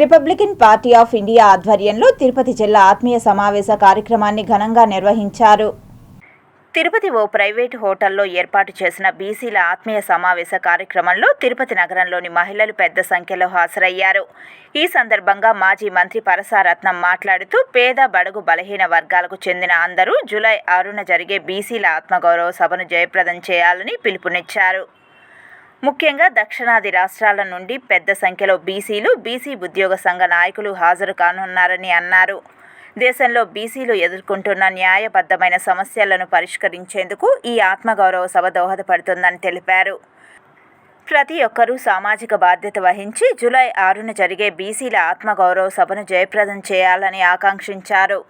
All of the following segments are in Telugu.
రిపబ్లికన్ పార్టీ ఆఫ్ ఇండియా ఆధ్వర్యంలో తిరుపతి జిల్లా ఆత్మీయ సమావేశ కార్యక్రమాన్ని ఘనంగా నిర్వహించారు. తిరుపతి ఓ ప్రైవేటు హోటల్లో ఏర్పాటు చేసిన బీసీల ఆత్మీయ సమావేశ కార్యక్రమంలో తిరుపతి నగరంలోని మహిళలు పెద్ద సంఖ్యలో హాజరయ్యారు. ఈ సందర్భంగా మాజీ మంత్రి పరసారత్నం మాట్లాడుతూ పేద బడుగు బలహీన వర్గాలకు చెందిన అందరూ జూలై ఆరున జరిగే బీసీల ఆత్మగౌరవ సభను జయప్రదం చేయాలని పిలుపునిచ్చారు. ముఖ్యంగా దక్షిణాది రాష్ట్రాల నుండి పెద్ద సంఖ్యలో బీసీలు బీసీ ఉద్యోగ సంఘ నాయకులు హాజరు కానున్నారని అన్నారు. దేశంలో బీసీలు ఎదుర్కొంటున్న న్యాయబద్ధమైన సమస్యలను పరిష్కరించేందుకు ఈ ఆత్మగౌరవ సభ దోహదపడుతుందని తెలిపారు. ప్రతి ఒక్కరూ సామాజిక బాధ్యత వహించి జూలై ఆరున జరిగే బీసీల ఆత్మగౌరవ సభను జయప్రదం చేయాలని ఆకాంక్షించారు.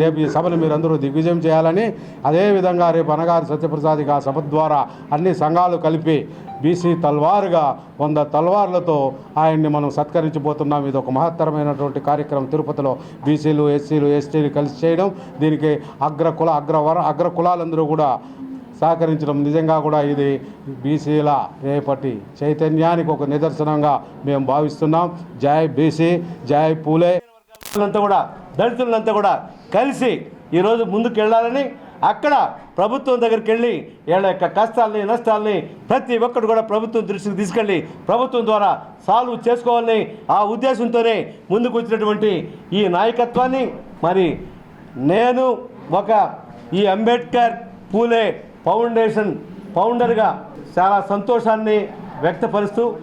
రేపు ఈ సభను మీరందరూ దిగ్విజయం చేయాలని అదేవిధంగా రేపు అనగారి సత్యప్రసాదిగా సభ ద్వారా అన్ని సంఘాలు కలిపి బీసీ తల్వారుగా వంద తల్వార్లతో ఆయన్ని మనం సత్కరించబోతున్నాం. ఇది ఒక మహత్తరమైనటువంటి కార్యక్రమం. తిరుపతిలో బీసీలు ఎస్సీలు ఎస్టీలు కలిసి చేయడం దీనికి అగ్ర కుల అగ్రవర అగ్ర కులాలందరూ కూడా సహకరించడం. నిజంగా కూడా ఇది బీసీల రేపటి చైతన్యానికి ఒక నిదర్శనంగా మేము భావిస్తున్నాం. జై బీసీ జై పూలే. అంతా కూడా దళితులంతా కూడా కలిసి ఈరోజు ముందుకు వెళ్ళాలని అక్కడ ప్రభుత్వం దగ్గరికి వెళ్ళి వీళ్ళ యొక్క కష్టాలని నష్టాలని ప్రతి ఒక్కరు కూడా ప్రభుత్వం దృష్టికి తీసుకెళ్ళి ప్రభుత్వం ద్వారా సాల్వ్ చేసుకోవాలని ఆ ఉద్దేశంతోనే ముందుకు వచ్చినటువంటి ఈ నాయకత్వాన్ని మరి నేను ఒక ఈ అంబేద్కర్ పూలే ఫౌండేషన్ ఫౌండర్గా చాలా సంతోషాన్ని వ్యక్తపరుస్తూ